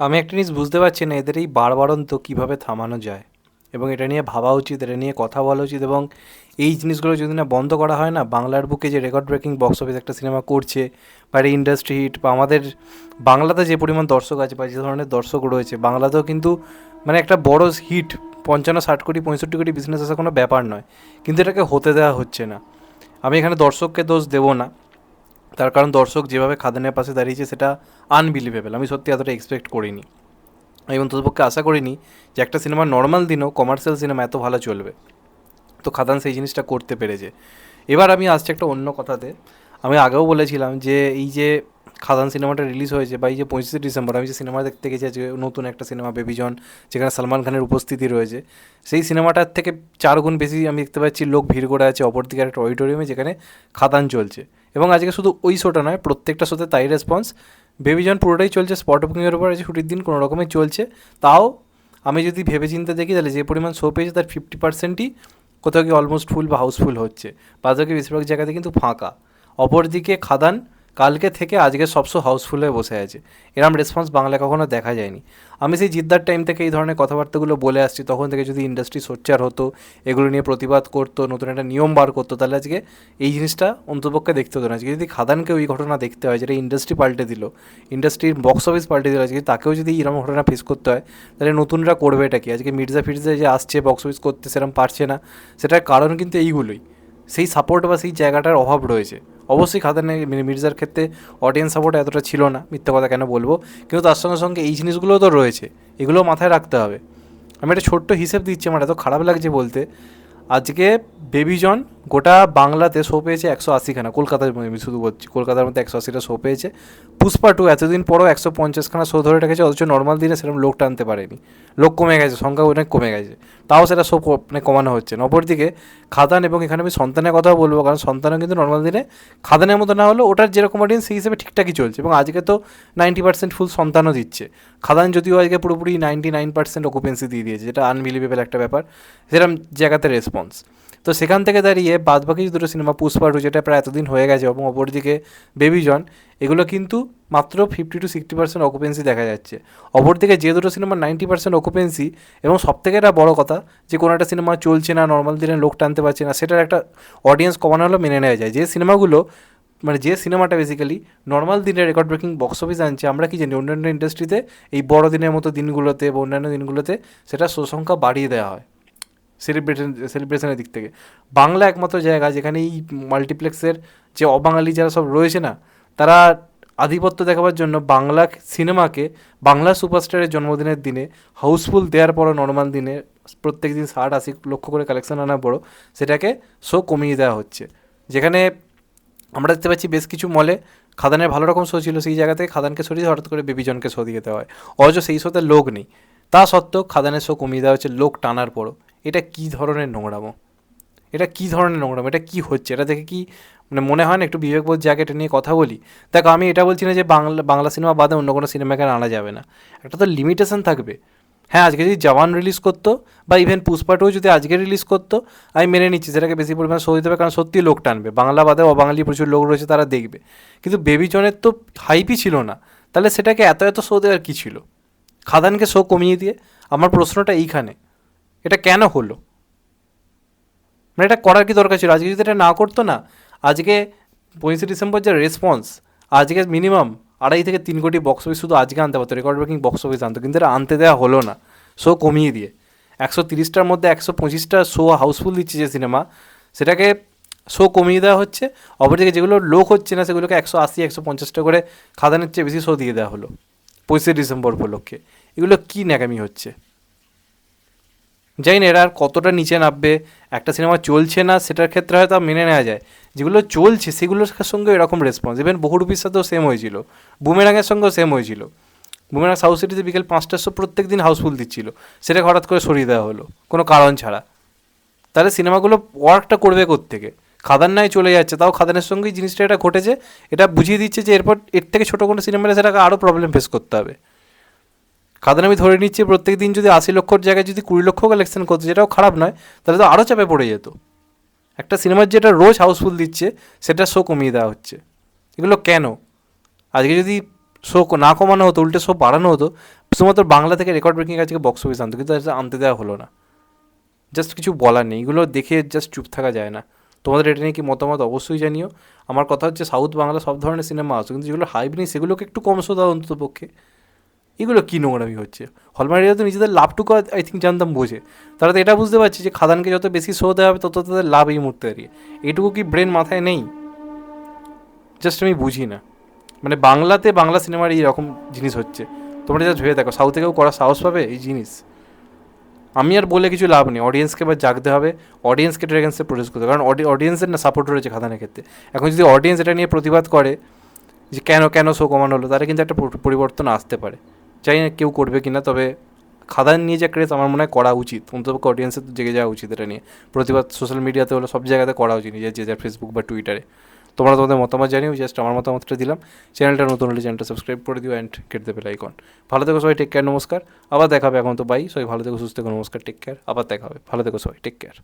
আমি একটা জিনিস বুঝতে পারছি না, এদের এই বাড়বাড়ন্ত কীভাবে থামানো যায়? এবং এটা নিয়ে ভাবা উচিত, এটা নিয়ে কথা বলা উচিত, এবং এই জিনিসগুলো যদি না বন্ধ করা হয় না, বাংলার বুকে যে রেকর্ড ব্রেকিং বক্স অফিস একটা সিনেমা করছে, বা একটা ইন্ডাস্ট্রি হিট বা আমাদের বাংলাতে যে পরিমাণ দর্শক আছে, বা যে ধরনের দর্শক রয়েছে, বাংলাতেও কিন্তু মানে একটা বড় হিট পঞ্চান্ন, ষাট কোটি, পঁয়ষট্টি কোটি বিজনেস আসা কোনো ব্যাপার নয়। কিন্তু এটাকে হতে দেওয়া হচ্ছে না। আমি এখানে দর্শককে দোষ দেবো না। তার কারণ দর্শক যেভাবে খাদানের পাশে দাঁড়িয়েছে সেটা আনবিলিভেবল আমি সত্যি এতটা এক্সপেক্ট করিনি। এবং তোদের আশা করিনি যে একটা সিনেমা নর্মাল দিনও কমার্শিয়াল সিনেমা এত ভালো চলবে। তো খাদান সেই জিনিসটা করতে পেরেছে। এবার আমি আসছি একটা অন্য কথাতে। আমি আগেও বলেছিলাম যে এই যে খাদান সিনেমাটা রিলিজ হয়েছে বা এই যে পঁচিশে ডিসেম্বর, আমি যে সিনেমা দেখতে গেছি আজকে, নতুন একটা সিনেমা বেবিজন যেখানে সালমান খানের উপস্থিতি রয়েছে। সেই সিনেমাটার থেকে চার গুণ বেশি আমি দেখতে পাচ্ছি, লোক ভিড় করে আছে, অপরদিকে একটা অডিটোরিয়ামে যেখানে খাদান চলছে। এবং আজকে শুধু ওই শোটা নয়, প্রত্যেকটা শোতে তাই রেসপন্স বেবিজন পুরোটাই চলছে স্পট বুকিংয়ের উপর আছে ছুটির দিন কোনো রকমে চলছে। তাও আমি যদি ভেবে চিন্তে দেখি, তাহলে যে পরিমাণ শো পেয়েছে তার ফিফটি পার্সেন্টই কোথাও কি অলমোস্ট ফুল বা হাউসফুল হচ্ছে। বাদবাকি বেশিরভাগ জায়গাতে কিন্তু ফাঁকা। অপরদিকে খাদান কালকে থেকে আজকে সব শো হাউসফুল হয়ে বসে আছে। এরম রেসপন্স বাংলায় কখনো দেখা যায়নি। আমি সেই জিদ্দার টাইম থেকে এই ধরনের কথাবার্তাগুলো বলে আসছি, তখন থেকে যদি ইন্ডাস্ট্রি সোচ্চার হতো, এগুলো নিয়ে প্রতিবাদ করতো, নতুন একটা নিয়ম বার করতো, তাহলে আজকে এই জিনিসটা অন্তপক্ষে দেখতে হতো না। আজকে যদি খাদানকে ওই ঘটনা দেখতে হয়, যেটা ইন্ডাস্ট্রি পাল্টে দিল ইন্ডাস্ট্রির বক্স অফিস পাল্টে দিল, আজকে তাকেও যদি এরকম ঘটনা ফেস করতে হয়, তাহলে নতুনরা করবে এটা কি? আজকে মির্জা ফির্জা যে আসছে বক্স অফিস করতে সেরকম পারছে না। সেটার কারণ কিন্তু এইগুলোই। সেই সাপোর্ট বা সেই জায়গাটার অভাব রয়েছে। অবশ্যই খাদানে নেই মির্জার ক্ষেত্রে অডিয়েন্স সাপোর্ট এতটা ছিল না, মিথ্যা কথা কেন বলব? কিন্তু তার সঙ্গে সঙ্গে এই জিনিসগুলোও তো রয়েছে, এগুলো মাথায় রাখতে হবে। আমি একটা ছোট্ট হিসেব দিচ্ছি, আমার এত খারাপ লাগছে বলতে। আজকে বেবিজন গোটা বাংলাতে শো পেয়েছে একশো আশিখানা। কলকাতার আমি শুধু বলছি, কলকাতার মধ্যে একশো আশিটা শো পেয়েছে। পুষ্পা টু এতদিন পরও একশো পঞ্চাশখানা শো ধরে রেখেছে, অথচ নর্মাল দিনে সেরকম লোক টানতে পারেনি। লোক কমে গেছে, সংখ্যা অনেক কমে গেছে। তাও সেটা শো মানে কমানো হচ্ছে না। অপরদিকে খাদান এবং এখানে আমি সন্তানের কথাও বলব, কারণ সন্তানও কিন্তু নর্মাল দিনে খাদানের মতো না হলেও ওটার যেরকম অডিয়েন্স সেই হিসেবে ঠিকঠাকই চলছে। এবং আজকে তো নাইনটি পার্সেন্ট ফুল সন্তানও দিচ্ছে। খাদান যদিও আজকে পুরোপুরি নাইনটি নাইন পার্সেন্ট অকুপেন্সি দিয়ে দিয়েছে, যেটা আনবিলিভেবল একটা ব্যাপার। সেরকম জায়গাতে রেসপন্স তো সেখান থেকে দাঁড়িয়ে বাদবাকি যে দুটো সিনেমা, পুষ্পা টু যেটা প্রায় এতদিন হয়ে গেছে এবং অপরদিকে বেবিজন, এগুলো কিন্তু মাত্র fifty to sixty percent occupancy দেখা যাচ্ছে। অপরদিকে যে দুটো সিনেমা নাইনটি পার্সেন্ট অকুপেন্সি এবং সবথেকে একটা বড় কথা, যে কোনো একটা সিনেমা চলছে না নর্মাল দিনে লোক টানতে পারছে না, সেটার একটা অডিয়েন্স কমানো হলেও মেনে নেওয়া যায়। যে সিনেমাগুলো মানে যে সিনেমাটা বেসিক্যালি নর্মাল দিনে রেকর্ড ব্রেকিং বক্স অফিস আনছে, আমরা কি জানি, অন্যান্য ইন্ডাস্ট্রিতে এই বড় দিনের মতো দিনগুলোতে বা অন্যান্য দিনগুলোতে সেটা সংখ্যা বাড়িয়ে দেওয়া হয়। সেলিব্রেশন সেলিব্রেশনের দিক থেকে। বাংলা একমাত্র জায়গা যেখানে এই মাল্টিপ্লেক্সের যে অবাঙালি যারা সব রয়েছে না, তারা আধিপত্য দেখাবার জন্য বাংলা সিনেমাকে বাংলা সুপারস্টারের জন্মদিনের দিনে হাউসফুল দেওয়ার পরও নর্মাল দিনে প্রত্যেক দিন ষাট, আশি লক্ষ করে কালেকশন আনার পরও সেটাকে শো কমিয়ে দেওয়া হচ্ছে। যেখানে আমরা দেখতে পাচ্ছি বেশ কিছু মলে খাদানের ভালো রকম শো ছিল, সেই জায়গা থেকে খাদানকে সরিয়ে হঠাৎ করে বেবিজনকে শো দিয়ে দেওয়া হয়। অথচ সেই শোতে লোক নেই। তা সত্ত্বেও খাদানের শো কমিয়ে দেওয়া হচ্ছে, লোক টানার পরও। এটা কি ধরনের নোংরামো? এটা কি ধরনের নোংরামো? এটা কি হচ্ছে? এটা দেখে কি মানে মনে হয় না একটু বিবেকবোধ জায়গা এটা নিয়ে কথা বলি? দেখো, আমি এটা বলছি না যে বাংলা বাংলা সিনেমা বাদে অন্য কোনো সিনেমাকে আনা যাবে না। একটা তো লিমিটেশন থাকবে। হ্যাঁ আজকে যদি জওয়ান রিলিজ করতো বা ইভেন পুষ্পাটাও যদি আজকে রিলিজ করতো, আমি মেনে নিচ্ছি সেটাকে বেশি পরিমাণে শো দিতে হবে কারণ সত্যি লোক টানবে। বাংলা বাদে অবাঙালি প্রচুর লোক রয়েছে, তারা দেখবে। কিন্তু বেবি জনের তো হাইপই ছিল না। তাহলে সেটাকে এত এত শো দেওয়ার কী ছিল? খাদানকে শো কমিয়ে দিয়ে। আমার প্রশ্নটা এইখানে। এটা কেন হলো? মানে এটা করার কি দরকার ছিল? আজকে যদি এটা না করতো না, আজকে পঁচিশে ডিসেম্বর যে রেসপন্স আজকে মিনিমাম আড়াই থেকে তিন কোটি বক্স অফিস শুধু আজকে আনতে পারতো রেকর্ড ব্রেকিং বক্স অফিস আনতো, কিন্তু এটা আনতে দেওয়া হলো না। শো কমিয়ে দিয়ে। একশো তিরিশটার মধ্যে একশো পঁচিশটা শো হাউসফুল দিচ্ছে যে সিনেমা সেটাকে শো কমিয়ে দেওয়া হচ্ছে। অপরদিকে যেগুলো লোক হচ্ছে না, সেগুলোকে একশো আশি, একশো পঞ্চাশটা করে খাদানের চেয়ে বেশি শো দিয়ে দেওয়া হলো। পঁচিশে ডিসেম্বর উপলক্ষে। এগুলো কী ন্যাকামি হচ্ছে? জানি না এরা আর কতটা নিচে নামবে, একটা সিনেমা চলছে না, সেটার ক্ষেত্রে হয়তো মেনে নেওয়া যায়। যেগুলো চলছে, সেগুলোর সঙ্গে এরকম রেসপন্স ইভেন বহুরূপীর সাথেও সেম হয়েছিল। বুমেরাঙের সঙ্গেও সেম হয়েছিল। বুমেরাং সাউথ সিটিতে বিকেল পাঁচটার শো প্রত্যেক দিন হাউসফুল দিচ্ছিল। সেটাকে হঠাৎ করে সরিয়ে দেওয়া হলো, কোনো কারণ ছাড়া। তাহলে সিনেমাগুলো ওয়ার্কটা করবে থেকে খাদান নাই চলে যাচ্ছে, তাও খাদানের সঙ্গেই জিনিসটা এটা ঘটেছে, এটা বুঝিয়ে দিচ্ছে যে এরপর এর থেকে ছোটো কোনো সিনেমা সেটাকে আরও প্রবলেম ফেস করতে হবে। খাদান আমি ধরে নিচ্ছি, প্রত্যেক দিন যদি আশি লক্ষর জায়গায় যদি কুড়ি লক্ষ কালেকশন করতো যেটাও খারাপ নয়, তাহলে তো আরও চাপে পড়ে যেত। একটা সিনেমার যেটা রোজ হাউসফুল দিচ্ছে, সেটা শো কমিয়ে দেওয়া হচ্ছে। এগুলো কেন? আজকে যদি শো না কমানো হতো, উল্টে শো বাড়ানো হতো, শুধুমাত্র বাংলা থেকে রেকর্ড ব্রেকিং আজকে বক্স অফিস আনতো, কিন্তু আনতে দেওয়া হলো না। জাস্ট কিছু বলার নেই, এগুলো দেখে জাস্ট চুপ থাকা যায় না। তোমাদের এটা নিয়ে কি মতামত অবশ্যই জানিও। আমার কথা হচ্ছে সাউথ বাংলা সব ধরনের সিনেমা আসো কিন্তু যেগুলো হাইপ নেই, সেগুলোকে একটু কম শোধা অন্তত পক্ষে এগুলো কী নোংরামি হচ্ছে? হলমার্কেরা তো নিজেদের লাভটুকু আই থিঙ্ক জানতাম বোঝে। তারা তো এটা বুঝতে পারছে যে খাদানকে যত বেশি শো দেওয়া হবে, তত তাদের লাভ এই মুহূর্তে দাঁড়িয়ে এটুকু কি ব্রেন মাথায় নেই? জাস্ট আমি বুঝি না। মানে বাংলাতে বাংলা সিনেমার এই রকম জিনিস হচ্ছে। তোমরা জাস্ট ভেবে দেখো, সাউথে কেউ করার সাহস পাবে এই জিনিস? আমি আর বলে কিছু লাভ নেই। অডিয়েন্সকে এবার জাগতে হবে। অডিয়েন্সকে ড্রেগেন্সে প্রডিউস করতে হবে। কারণ অডিয়েন্সের না সাপোর্ট রয়েছে খাদানের ক্ষেত্রে। এখন যদি অডিয়েন্স এটা নিয়ে প্রতিবাদ করে যে কেন কেন শো কমানো হলো তারা কিন্তু একটা পরিবর্তন আসতে পারে। জানি না কেউ করবে কিনা, তবে খাদান নিয়ে যে ক্রেজ আমার মনে হয় করা উচিত। অন্তপক্ষে অডিয়েন্সের তো জেগে যাওয়া উচিত এটা নিয়ে। প্রতিবাদ সোশ্যাল মিডিয়াতে হলো সব জায়গাতে করা উচিত নিজের, যে যার ফেসবুক বা টুইটারে তোমরা তোমাদের মতামত জানিও জাস্ট আমার মতামতটা দিলাম। চ্যানেলটা নতুন হলে চ্যানেলটা সাবস্ক্রাইব করে দিও অ্যান্ড কেটে দেবে আইকন ভালো থেকো সবাই টেক কেয়ার নমস্কার। আবার দেখাবে এখন তো বাই সবাই ভালো থেকো, সুস্থ থেকো, নমস্কার টেক কেয়ার আবার দেখা হবে। ভালো থেকো সবাই টেক কেয়ার